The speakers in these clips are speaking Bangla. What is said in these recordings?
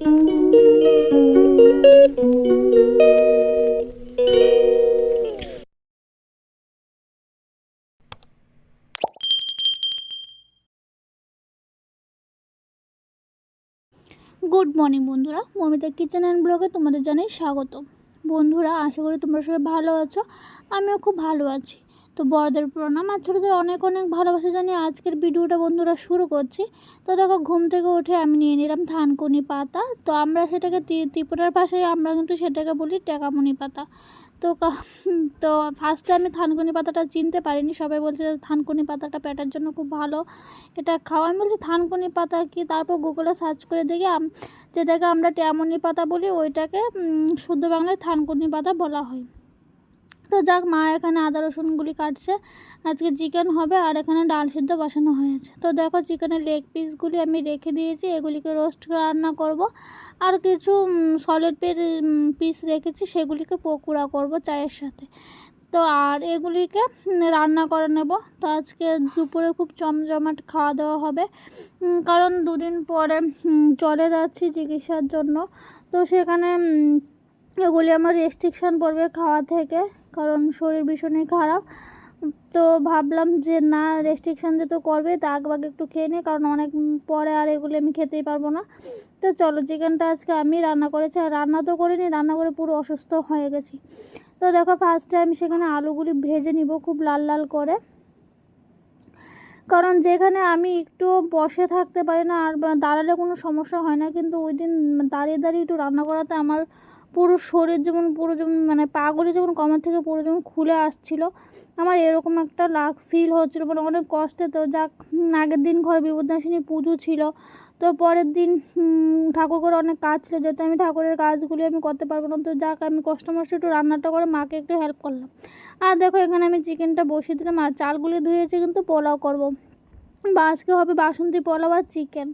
গুড মর্নিং বন্ধুরা, মমিতা কিচেন অ্যান্ড ব্লগে তোমাদের জানাই স্বাগত বন্ধুরা, আশা করি তোমরা সবাই ভালো আছো, আমিও খুব ভালো আছি। তো বড়দের প্রণাম আর ছোটোদের অনেক অনেক ভালোবাসা জানিয়ে আজকের ভিডিওটা বন্ধুরা শুরু করছি। তো দেখো, ঘুম থেকে উঠে আমি নিয়ে নিলাম থানকুনি পাতা। তো আমরা সেটাকে ত্রি- ত্রিপুরার ভাষায় আমরা কিন্তু সেটাকে বলি টেকামনি পাতা। তো তো ফার্স্টে আমি থানকুনি পাতাটা চিনতে পারিনি। সবাই বলছে যে থানকুনি পাতাটা পেটার জন্য খুব ভালো। এটা খাওয়া, আমি বলছি থানকুনি পাতা কি? তারপর গুগলে সার্চ করে দেখি যেটাকে আমরা ট্যামনি পাতা বলি, ওইটাকে শুদ্ধ বাংলায় থানকুনি পাতা বলা হয়। তো যাক, মা এখানে আদা রসুনগুলি কাটছে। আজকে চিকেন হবে আর এখানে ডাল সিদ্ধ বসানো হয়েছে। তো দেখো চিকেনের লেগ পিসগুলি আমি রেখে দিয়েছি। এগুলিকে রোস্ট রান্না করব। আর কিছু সলিড পিস রেখেছি। সেগুলিকে পকোড়া করব চায়ের সাথে। তো আর এগুলিকে রান্না করে নেব। তো আজকে দুপুরে খুব জমজমাট খাওয়া দাওয়া হবে। কারণ দুদিন পরে চলে যাচ্ছি চিকিৎসার জন্য। তো সেখানে এগুলি আমার রেস্ট্রিকশান পড়বে খাওয়া থেকে। কারণ শরীর ভীষণই খারাপ। তো ভাবলাম যে না রেস্ট্রিকশান যেহেতু করবে, তা আগবাগে একটু খেয়ে নিই কারণ অনেক পরে আর এগুলি আমি খেতেই পারব না। তো চলো চিকেনটা আজকে আমি রান্না করেছি, আর রান্না তো করিনি, রান্না করে পুরো অসুস্থ হয়ে গেছি। তো দেখো ফার্স্টে আমি সেখানে আলুগুলি ভেজে নিব খুব লাল লাল করে। কারণ যেখানে আমি একটু বসে থাকতে পারি না, আর দাঁড়ালে কোনো সমস্যা হয় না, কিন্তু ওই দিন দাঁড়িয়ে দাঁড়িয়ে একটু রান্না করাতে আমার পুরো শরীর যেমন, পুরো যেমন মানে পাগুলি যেমন কমার থেকে পুরো যেমন খুলে আসছিল, আমার এরকম একটা লাগ ফিল হচ্ছিল মানে অনেক কষ্টে তো, যাক আগের দিন ঘরে বিপদনাশিনী পুজো ছিল, তো পরের দিন ঠাকুর করে অনেক কাজ ছিল, যেহেতু আমি ঠাকুরের কাজগুলি আমি করতে পারব না, তো যাক, আমি কষ্ট মষ্ট একটু রান্নাটা করে মাকে একটু হেল্প করলাম। আর দেখো, এখানে আমি চিকেনটা বসিয়ে দিলাম, আর চালগুলি ধুয়েছি, কিন্তু পোলাও করব। বা আজকে হবে বাসন্তী পোলাও আর চিকেন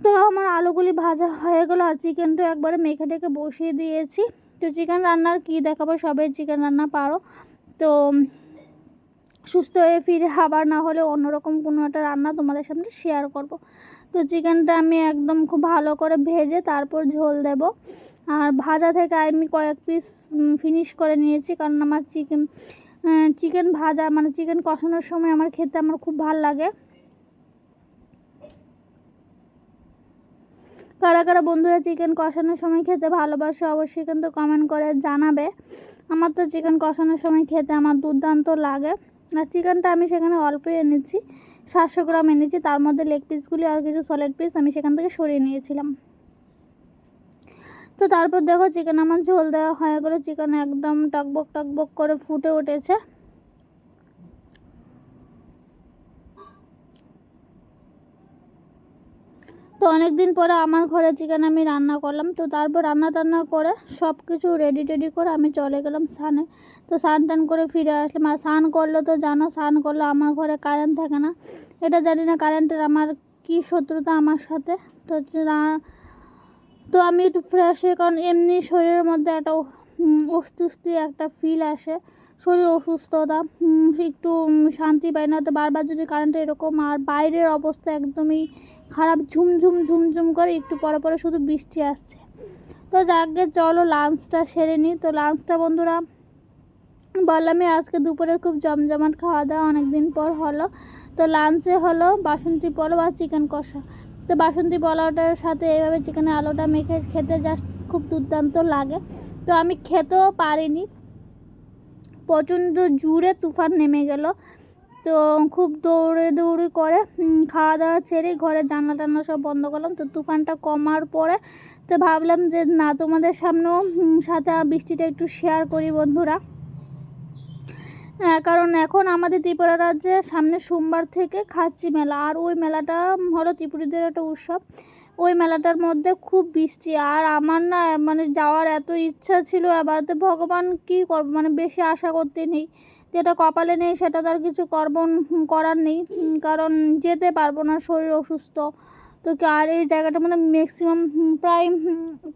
তো আমার আলুগুলি ভাজা হয়ে গেলো আর চিকেনটা একবারে মেখে ঢেকে বসিয়ে দিয়েছি। তো চিকেন রান্নার কী দেখাবো? সবাই চিকেন রান্না পারো। তো সুস্থ হয়ে ফিরে আবার না হলে অন্যরকম কোনো একটা রান্না তোমাদের সামনে শেয়ার করব। তো চিকেনটা আমি একদম খুব ভালো করে ভেজে তারপর ঝোল দেব। আর ভাজা থেকে আমি কয়েক পিস ফিনিশ করে নিয়েছি কারণ আমার চিকেন চিকেন ভাজা মানে চিকেন কষানোর সময় আমার খেতে আমার খুব ভালো লাগে। কারা কারা বন্ধুরা চিকেন কষানোর সময় খেতে ভালোবাসে অবশ্যই কিন্তু কমেন্ট করে জানাবে। আমার তো চিকেন কষানোর সময় খেতে আমার দুর্দান্ত লাগে। আর চিকেনটা আমি সেখানে অল্পই এনেছি, সাতশো গ্রাম এনেছি, তার মধ্যে লেগ পিসগুলি আর কিছু সলিড পিস আমি সেখান থেকে সরিয়ে নিয়েছিলাম। তো তারপর দেখো চিকেন আমার ঝোল দেওয়া হয়ে গেলো চিকেন একদম টকবক টকবক করে ফুটে উঠেছে। তো অনেক দিন পরে আমার ঘরে চিকেন আমি রান্না করলাম। তো তারপর রান্না টান্না করে সব কিছু রেডি টেডি করে আমি চলে গেলাম স্নানে। তো স্নান টান করে ফিরে আসলাম। আর স্নান করলে তো জানো, স্নান করলে আমার ঘরে কারেন্ট থাকে না। এটা জানি না কারেন্টের আমার কী শত্রুতা আমার সাথে। তো তো আমি একটু ফ্রেশ হয়ে, কারণ এমনি শরীরের মধ্যে একটা উম, অস্বস্তি একটা ফিল আসে। শরীর অসুস্থতা একটু শান্তি পায় না। তো বারবার যদি কারেন্টে এরকম আর বাইরের অবস্থা একদমই খারাপ ঝুমঝুম ঝুমঝুম করে একটু পরে পরে শুধু বৃষ্টি আসছে। তো যাকে চলো লাঞ্চটা সেরে নিই তো লাঞ্চটা বন্ধুরা বললামই আজকে দুপুরে খুব জমজমাট খাওয়া দাওয়া অনেক দিন পর হলো। তো লাঞ্চে হলো বাসন্তী পোলাও আর চিকেন কষা। তো বাসন্তী পোলাওটার সাথে এইভাবে চিকেনের আলুটা মেখে খেতে জাস্ট খুব দুর্দান্ত লাগে। তো আমি খেতেও পারিনি। প্রচণ্ড জুড়ে তুফান নেমে গেল। তো খুব দৌড়ে দৌড়ি করে খাওয়া দাওয়া ছেড়ে ঘরে জানলা টান্না সব বন্ধ করলাম। তো তুফানটা কমার পরে তো ভাবলাম যে না, তোমাদের সামনেও সাথে বৃষ্টিটা একটু শেয়ার করি বন্ধুরা। কারণ এখন আমাদের ত্রিপুরা রাজ্যে সামনে সোমবার থেকে খাচ্ছি মেলা, আর ওই মেলাটা হলো ত্রিপুরীদের একটা উৎসব। ওই মেলাটার মধ্যে খুব বৃষ্টি, আর আমার না মানে যাওয়ার এত ইচ্ছা ছিল এবার তো ভগবান কী করব মানে বেশি আশা করতে নেই। যেটা কপালে নেই সেটা তো আর কিছু করব করার নেই কারণ যেতে পারব না, শরীর অসুস্থ। তো আর এই জায়গাটা মানে ম্যাক্সিমাম প্রায়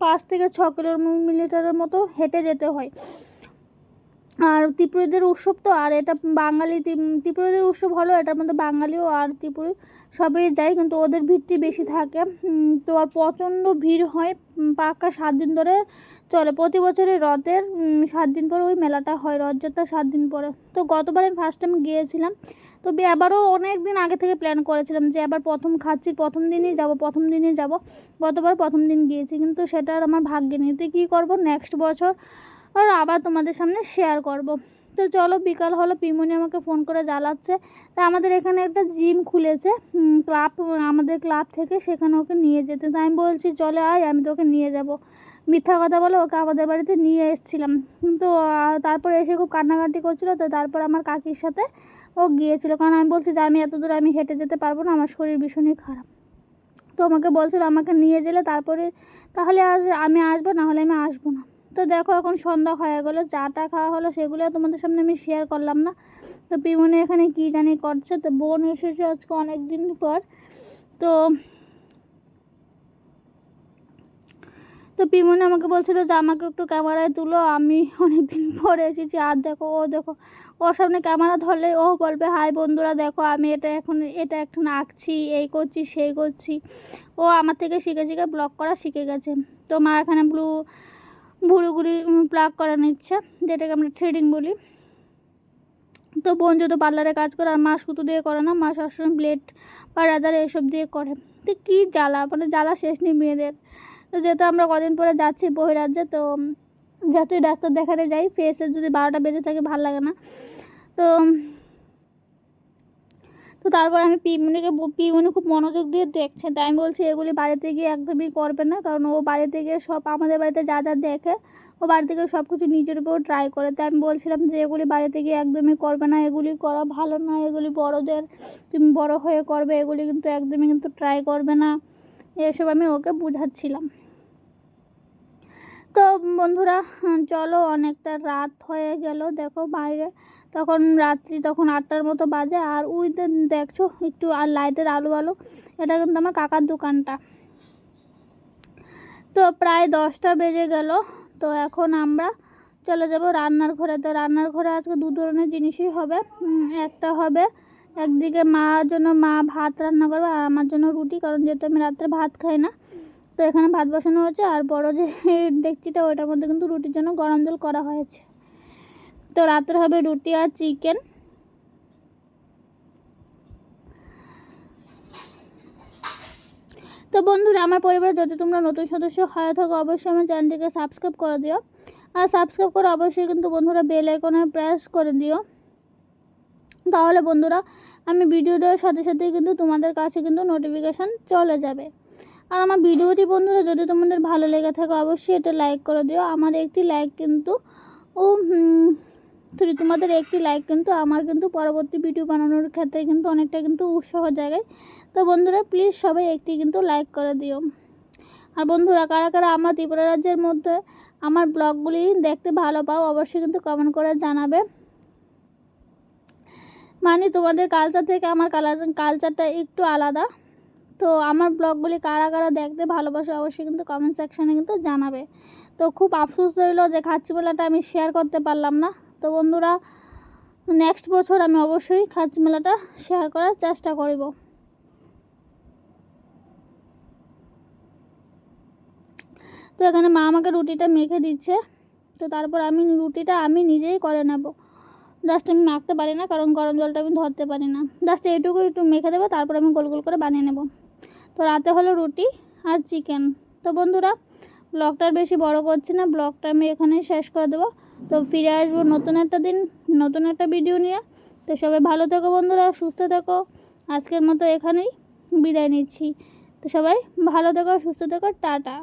পাঁচ থেকে ছ কিলোমিটারের মতো হেঁটে যেতে হয়। আর ত্রিপুরীদের উৎসব তো আর এটা বাঙালি ত্রিপুরীদের উৎসব হলো এটার মধ্যে বাঙালিও আর ত্রিপুরী সবাই যায় কিন্তু ওদের ভিড়টি বেশি থাকে। তো আর প্রচণ্ড ভিড় হয় পাক্কা সাত দিন ধরে চলে। প্রতি বছরই রথের সাত দিন পরে ওই মেলাটা হয় রথযাত্রা সাত দিন পরে। তো গতবার আমি ফার্স্ট টাইম গিয়েছিলাম। তো এবারও অনেক দিন আগে থেকে প্ল্যান করেছিলাম যে এবার প্রথম খাচ্ছি, প্রথম দিনই যাব, প্রথম দিনই যাব। গতবার প্রথম দিন গিয়েছি কিন্তু সেটা আর আমার ভাগ্যে নেই। তো কী করব? নেক্সট বছর আর আবার তোমাদের সামনে শেয়ার করব। তো চলো বিকাল হলো, পিমনি আমাকে ফোন করে জ্বালাচ্ছে। তা আমাদের এখানে একটা জিম খুলেছে। ক্লাব আমাদের ক্লাব থেকে সেখানে ওকে নিয়ে যেতে। তাই আমি বলছি, চলে আয়, আমি তোকে নিয়ে যাব। মিথ্যা কথা বলে ওকে আমাদের বাড়িতে নিয়ে এসেছিলাম। কিন্তু তারপরে এসে খুব কান্নাকাটি করছিল। তো তারপর আমার কাকির সাথে ও গিয়েছিল। কারণ আমি বলছি যে, আমি এত দূরে, আমি হেঁটে যেতে পারব না, আমার শরীর ভীষণই খারাপ। তো আমাকে বলছিল, আমাকে নিয়ে গেলে তারপরে, তাহলে আজ আমি আসব, না হলে আমি আসব না। তো দেখো এখন সন্ধ্যা হয়ে গেলো, চাটা খাওয়া হলো, সেগুলো তোমাদের সামনে আমি শেয়ার করলাম না। তো পিমনে এখানে কি জানি করছে, তো বোন এসেছে আজকে অনেক দিন পর। তো তো পিমনে আমাকে বলছিল যে, আমাকে একটু ক্যামেরায় তুলো, আমি অনেক দিন পরে এসেছি, আর দেখো, ও দেখো, ওর সামনে ক্যামেরা ধরলে ও বলবে, হাই বন্ধুরা, দেখো, আমি এটা এখন এটা এখন আঁকছি, এই করছি, সেই করছি। ও আমার থেকে শিখে শিখে ব্লগ করা শিখে গেছে। তো মা এখানে ব্লু ভুড়ি প্লাগ করা নিচ্ছে যেটাকে আমরা থ্রেডিং বলি। তো বোন যদি পার্লারে কাজ করে, আর মা সুতো দিয়ে করে না, মা সবসময় ব্লেড বা রাজার এসব দিয়ে করে। তো কী জ্বালা? মানে জ্বালা শেষ নেই মেয়েদের। তো যেহেতু আমরা কদিন পরে যাচ্ছি বহিরাজ্যে, তো যতই ডাক্তার দেখাতে যাই ফেসের যদি বারোটা বেজে থাকে, ভালো লাগে না। তো তো তারপর আমি পিমনিকে পিমনি খুব মনোযোগ দিয়ে দেখছে। তাই আমি বলছি, এগুলি বাড়িতে গিয়ে একদমই করবে না, কারণ ও বাড়িতে গিয়ে সব, আমাদের বাড়িতে যা যা দেখে, ও বাড়িতে গিয়ে সব কিছু নিজের উপর ট্রাই করে। তাই আমি বলছিলাম যে, এগুলি বাড়িতে গিয়ে একদমই করবে না, এগুলি করা ভালো না, এগুলি বড়দের, তুমি বড় হয়ে করবে, এগুলি কিন্তু একদমই কিন্তু ট্রাই করবে না। এসব আমি ওকে বুঝাচ্ছিলাম। তো বন্ধুরা, চলো অনেকটা রাত হয়ে গেল। দেখো বাইরে তখন রাত্রি তখন আটটার মতো বাজে। আর ওই দেখছ, একটু আর লাইটের আলো আলো এটা কিন্তু আমার কাকার দোকানটা। তো প্রায় দশটা বেজে গেল। তো এখন আমরা চলে যাব রান্নার ঘরে তো রান্নার ঘরে আজকে দু ধরনের জিনিসই হবে। একটা হবে একদিকে মার জন্য মা ভাত রান্না করবে, আর আমার জন্য রুটি। কারণ যেহেতু আমি রাত্রে ভাত খাই না তো এখানে ভাত বসানো হয়েছে আর বড় যে ডেকচিটা ওইটার মধ্যে কিন্তু রুটির জন্য গরম জল করা হয়েছে। তো রাতের হবে রুটি আর চিকেন। তো বন্ধুরা, আমার পরিবারে যদি তোমরা নতুন সদস্য হয়ে থাকো, অবশ্যই আমার চ্যানেলটিকে সাবস্ক্রাইব করে দিও। আর সাবস্ক্রাইব করে অবশ্যই কিন্তু বন্ধুরা বেল আইকনে প্রেস করে দিও। তাহলে বন্ধুরা, আমি ভিডিও দেওয়ার সাথে সাথে কিন্তু তোমাদের কাছে কিন্তু নোটিফিকেশান চলে যাবে। আর আমার ভিডিওটি বন্ধুরা যদি তোমাদের ভালো লেগে থাকে, অবশ্যই এটা লাইক করে দিও। আমার একটি লাইক কিন্তু, ও সরি তোমাদের একটি লাইক কিন্তু, আমার কিন্তু পরবর্তী ভিডিও বানানোর ক্ষেত্রে কিন্তু অনেকটা কিন্তু উৎসাহ জায়গায় তো বন্ধুরা প্লিজ সবাই একটি কিন্তু লাইক করে দিও। আর বন্ধুরা, কারা কারা আমার ত্রিপুরা রাজ্যের মধ্যে আমার ব্লগগুলি দেখতে ভালো পাও, অবশ্যই কিন্তু কমেন্ট করে জানাবে। মানে তোমাদের কালচার থেকে আমার কালচারটা একটু আলাদা। তো আমার ব্লগগুলি কারা কারা দেখতে ভালোবাসে অবশ্যই কিন্তু কমেন্ট সেকশানে কিন্তু জানাবে। তো খুব আফসোস রইল যে খাচ্ছি মেলাটা আমি শেয়ার করতে পারলাম না। তো বন্ধুরা নেক্সট বছর আমি অবশ্যই খাচ্ছি মেলাটা শেয়ার করার চেষ্টা করব। তো এখানে মা আমাকে রুটিটা মেখে দিচ্ছে। তো তারপর আমি রুটিটা আমি নিজেই করে নেব। জাস্ট আমি মাখতে পারি না, কারণ গরম জলটা আমি ধরতে পারি না। জাস্ট এইটুকু একটু মেখে দেবো, তারপর আমি গোল গোল করে বানিয়ে নেব। তো রাতে হলো রুটি আর চিকেন। তো বন্ধুরা ব্লগটার বেশি বড় করছি না, ব্লগটা আমি এখানেই শেষ করে দেবো। তো ফিরে আসব নতুন একটা দিন, নতুন একটা ভিডিও নিয়ে। তো সবাই ভালো থেকো বন্ধুরা, সুস্থ থেকো। আজকের মতো এখানেই বিদায় নিচ্ছি। তো সবাই ভালো থেকো, সুস্থ থেকো, টাটা।